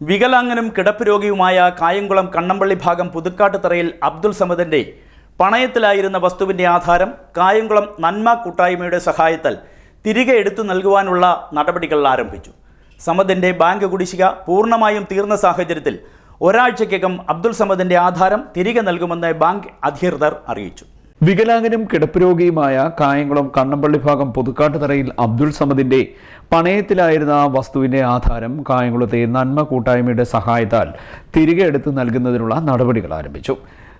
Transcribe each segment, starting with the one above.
വികലാംഗനും കിടപ്പ് രോഗിയുമായ കായംകുളം കണ്ണമ്പള്ളി ഭാഗം പുതുക്കാട്ടുതറയിൽ അബ്ദുൾ സമദിന്റെ പണയത്തിലായിരുന്ന വസ്തുവിന്റെ ആധാരം കായംകുളം നന്മ കൂട്ടായ്മയുടെ സഹായത്താൽ തിരികെ എടുത്തു നൽകുവാനുള്ള നടപടികൾ ആരംഭിച്ചു. സമദിന്റെ ബാങ്ക് കുടിശ്ശിക പൂർണമായും തീർന്ന സാഹചര്യത്തിൽ ഒരാഴ്ചയ്ക്കകം അബ്ദുൾ സമദിന്റെ ആധാരം തിരികെ നൽകുമെന്ന് ബാങ്ക് അധികൃതർ അറിയിച്ചു. വികലാംഗനും കിടപ്പുരോഗിയുമായ കായംകുളം കണ്ണമ്പള്ളി ഭാഗം പുതുക്കാട്ടുതറയിൽ അബ്ദുൾ സമദിന്റെ പണയത്തിലായിരുന്ന വസ്തുവിന്റെ ആധാരം കായംകുളത്തെ നന്മ കൂട്ടായ്മയുടെ സഹായത്താൽ തിരികെ എടുത്ത് നൽകുന്നതിനുള്ള നടപടികൾ ആരംഭിച്ചു.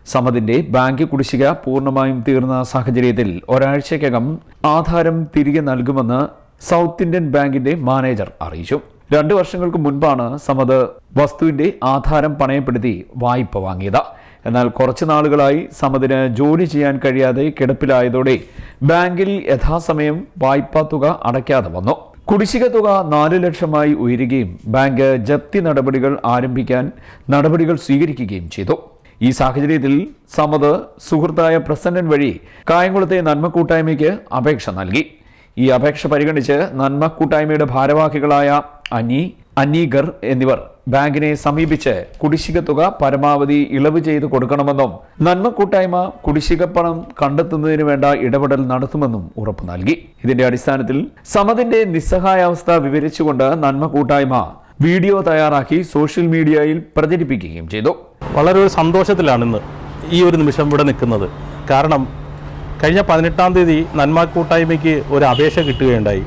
സമദിന്റെ ബാങ്ക് കുടിശ്ശിക പൂർണമായും തീർന്ന സാഹചര്യത്തിൽ ഒരാഴ്ചയ്ക്കകം ആധാരം തിരികെ നൽകുമെന്ന് സൗത്ത് ഇന്ത്യൻ ബാങ്കിന്റെ മാനേജർ അറിയിച്ചു. രണ്ടു വർഷങ്ങൾക്ക് മുൻപാണ് സമദ് വസ്തുവിന്റെ ആധാരം പണയപ്പെടുത്തി വായ്പ വാങ്ങിയത്. എന്നാൽ കുറച്ചു നാളുകളായി സമതിന് ജോലി ചെയ്യാൻ കഴിയാതെ കിടപ്പിലായതോടെ ബാങ്കിൽ യഥാസമയം വായ്പാ തുക അടയ്ക്കാതെ വന്നു. കുടിശ്ശിക തുക നാല് ലക്ഷമായി ഉയരുകയും ബാങ്ക് ജപ്തി നടപടികൾ ആരംഭിക്കാൻ നടപടികൾ സ്വീകരിക്കുകയും ചെയ്തു. ഈ സാഹചര്യത്തിൽ സമത് സുഹൃത്തായ പ്രസന്നൻ വഴി കായംകുളത്തെ നന്മ കൂട്ടായ്മയ്ക്ക് അപേക്ഷ നൽകി. ഈ അപേക്ഷ പരിഗണിച്ച് നന്മ കൂട്ടായ്മയുടെ ഭാരവാഹികളായ അനി അനീഗർ എന്നിവർ ബാങ്കിനെ സമീപിച്ച് കുടിശ്ശിക തുക പരമാവധി ഇളവ് ചെയ്ത് കൊടുക്കണമെന്നും നന്മ കൂട്ടായ്മ കുടിശ്ശിക പണം കണ്ടെത്തുന്നതിന് വേണ്ട ഇടപെടൽ നടത്തുമെന്നും ഉറപ്പു നൽകി. ഇതിന്റെ അടിസ്ഥാനത്തിൽ സമതിന്റെ നിസ്സഹായാവസ്ഥ വിവരിച്ചുകൊണ്ട് നന്മ കൂട്ടായ്മ വീഡിയോ തയ്യാറാക്കി സോഷ്യൽ മീഡിയയിൽ പ്രചരിപ്പിക്കുകയും ചെയ്തു. വളരെ ഒരു സന്തോഷത്തിലാണ് ഇന്ന് ഈ ഒരു നിമിഷം ഇവിടെ നിൽക്കുന്നത്. കാരണം കഴിഞ്ഞ പതിനെട്ടാം തീയതി നന്മ കൂട്ടായ്മയ്ക്ക് ഒരു അപേക്ഷ കിട്ടുകയുണ്ടായി.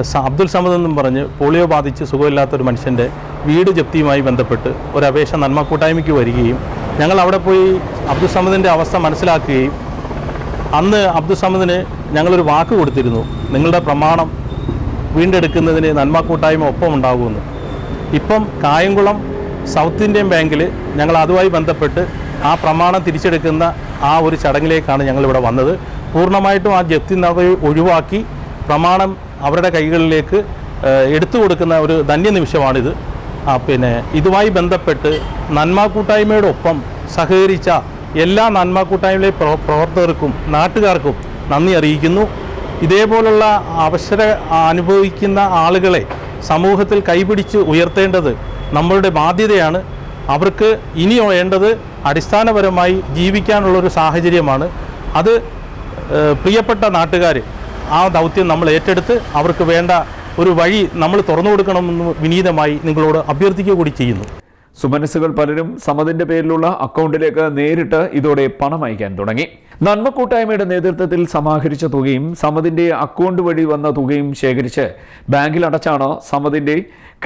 അബ്ദുൽ സമദ് എന്നും പറഞ്ഞ് പോളിയോ ബാധിച്ച് സുഖമില്ലാത്ത ഒരു മനുഷ്യന്റെ വീട് ജപ്തിയുമായി ബന്ധപ്പെട്ട് ഒരു അപേക്ഷ നന്മ കൂട്ടായ്മയ്ക്ക് വരികയും ഞങ്ങൾ അവിടെ പോയി അബ്ദുൽ സമദിന്റെ അവസ്ഥ മനസ്സിലാക്കുകയും അന്ന് അബ്ദുൽ സമദിന് ഞങ്ങളൊരു വാക്ക് കൊടുത്തിരുന്നു. നിങ്ങളുടെ പ്രമാണം വീണ്ടെടുക്കുന്നതിന് നന്മ കൂട്ടായ്മ ഒപ്പം ഉണ്ടാകുമെന്ന് ഇപ്പം കായംകുളം സൗത്ത് ഇന്ത്യൻ ബാങ്കിൽ ഞങ്ങൾ അതുമായി ബന്ധപ്പെട്ട് ആ പ്രമാണം തിരിച്ചെടുക്കുന്ന ആ ഒരു ചടങ്ങിലേക്കാണ് ഞങ്ങളിവിടെ വന്നത്. പൂർണമായിട്ടും ആ ജപ്തി നടപടി ഒഴിവാക്കി പ്രമാണം അവരുടെ കൈകളിലേക്ക് എടുത്തു കൊടുക്കുന്ന ഒരു ധന്യ നിമിഷമാണിത്. ആ, പിന്നെ ഇതുമായി ബന്ധപ്പെട്ട് നന്മ കൂട്ടായ്മയുടെ ഒപ്പം സഹകരിച്ച എല്ലാ നന്മ കൂട്ടായ്മയിലെ പ്രവ- പ്രവർത്തകർക്കും നാട്ടുകാർക്കും നന്ദി അറിയിക്കുന്നു. ഇതേപോലുള്ള അവസര അനുഭവിക്കുന്ന ആളുകളെ സമൂഹത്തിൽ കൈപിടിച്ച് ഉയർത്തേണ്ടത് നമ്മളുടെ ബാധ്യതയാണ്. അവർക്ക് ഇനി വേണ്ടത് അടിസ്ഥാനപരമായി ജീവിക്കാനുള്ളൊരു സാഹചര്യമാണ്. അത് പ്രിയപ്പെട്ട നാട്ടുകാർ ആ ദൗത്യം നമ്മൾ ഏറ്റെടുത്ത് അവർക്ക് വേണ്ട ഒരു വഴി നമ്മൾ തുറന്നു കൊടുക്കണമെന്ന് വിനീതമായി നിങ്ങളോട് അഭ്യർത്ഥിക്കുക കൂടി ചെയ്യുന്നു. സുമനസ്സുകൾ പലരും സമതിന്റെ പേരിലുള്ള അക്കൗണ്ടിലേക്ക് നേരിട്ട് ഇതോടെ പണം അയക്കാൻ തുടങ്ങി. നന്മ കൂട്ടായ്മയുടെ നേതൃത്വത്തിൽ സമാഹരിച്ച തുകയും സമതിന്റെ അക്കൗണ്ട് വഴി വന്ന തുകയും ശേഖരിച്ച് ബാങ്കിൽ അടച്ചാണ് സമതിന്റെ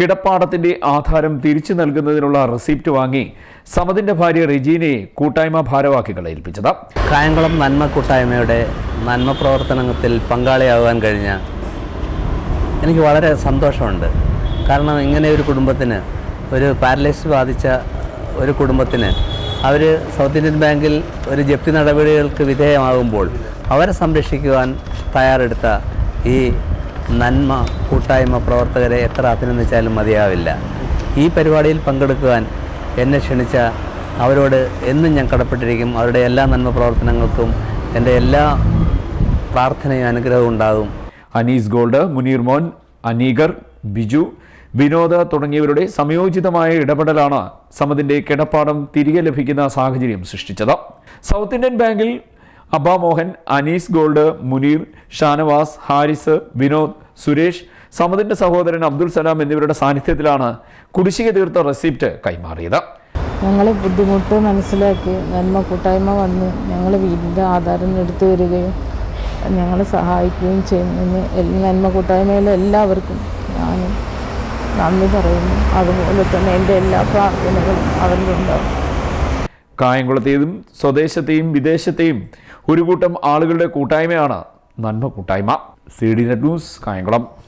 കിടപ്പാടത്തിന്റെ ആധാരം തിരിച്ചു നൽകുന്നതിനുള്ള റെസിപ്റ്റ് വാങ്ങി സമതിന്റെ ഭാര്യ റെജീനയെ കൂട്ടായ്മ ഭാരവാഹികളെ ഏൽപ്പിച്ചത്. കായംകുളം നന്മ കൂട്ടായ്മയുടെ നന്മ പ്രവർത്തനത്തിൽ പങ്കാളിയാകാൻ കഴിഞ്ഞ എനിക്ക് വളരെ സന്തോഷമുണ്ട്. കാരണം ഇങ്ങനെ ഒരു കുടുംബത്തിന് ഒരു പാരലൈസ് ബാധിച്ച ഒരു കുടുംബത്തിന് അവർ സൗത്ത് ഇന്ത്യൻ ബാങ്കിൽ ഒരു ജപ്തി നടപടികൾക്ക് വിധേയമാകുമ്പോൾ അവരെ സംരക്ഷിക്കുവാൻ തയ്യാറെടുത്ത ഈ നന്മ കൂട്ടായ്മ പ്രവർത്തകരെ എത്ര അഭിനന്ദിച്ചാലും മതിയാവില്ല. ഈ പരിപാടിയിൽ പങ്കെടുക്കുവാൻ എന്നെ ക്ഷണിച്ച അവരോട് എന്നും ഞാൻ കടപ്പെട്ടിരിക്കും. അവരുടെ എല്ലാ നന്മ പ്രവർത്തനങ്ങൾക്കും എന്റെ എല്ലാ പ്രാർത്ഥനയും അനുഗ്രഹവും ഉണ്ടാകും. അനീസ് ഗോൾഡ് മുനീർ മോൻ അനീഗർ ബിജു വിനോദ് തുടങ്ങിയവരുടെ സംയോജിതമായ ഇടപെടലാണ് സമതിന്റെ കിടപ്പാടം തിരികെ ലഭിക്കുന്ന സാഹചര്യം സൃഷ്ടിച്ചത്. സൗത്ത് ഇന്ത്യൻ ബാങ്കിൽ അബാമോഹൻ അനീസ് ഗോൾഡ് മുനീർ ഷാനവാസ് ഹാരിസ് വിനോദ് സുരേഷ് സമതിന്റെ സഹോദരൻ അബ്ദുൽ സലാം എന്നിവരുടെ സാന്നിധ്യത്തിലാണ് കുടിശ്ശിക തീർത്ത റെസിപ്റ്റ് കൈമാറിയത്. ഞങ്ങൾ ബുദ്ധിമുട്ട് മനസ്സിലാക്കി നന്മ കൂട്ടായ്മ വന്ന് ഞങ്ങൾ വീടിന്റെ ആധാരം എടുത്തു വരികയും ഞങ്ങളെ സഹായിക്കുകയും ചെയ്യുന്നതിന് നന്മ കൂട്ടായ്മയിലെ എല്ലാവർക്കും ഞാനും നന്ദി പറയുന്നു. അതുപോലെ തന്നെ എന്റെ എല്ലാ പ്രാർത്ഥനകളും അവരിലുണ്ടാവും കായംകുളത്തെയും സ്വദേശത്തെയും വിദേശത്തെയും ഒരു കൂട്ടം ആളുകളുടെ കൂട്ടായ്മയാണ് നന്മ കൂട്ടായ്മ. C D net news Kayamkulam.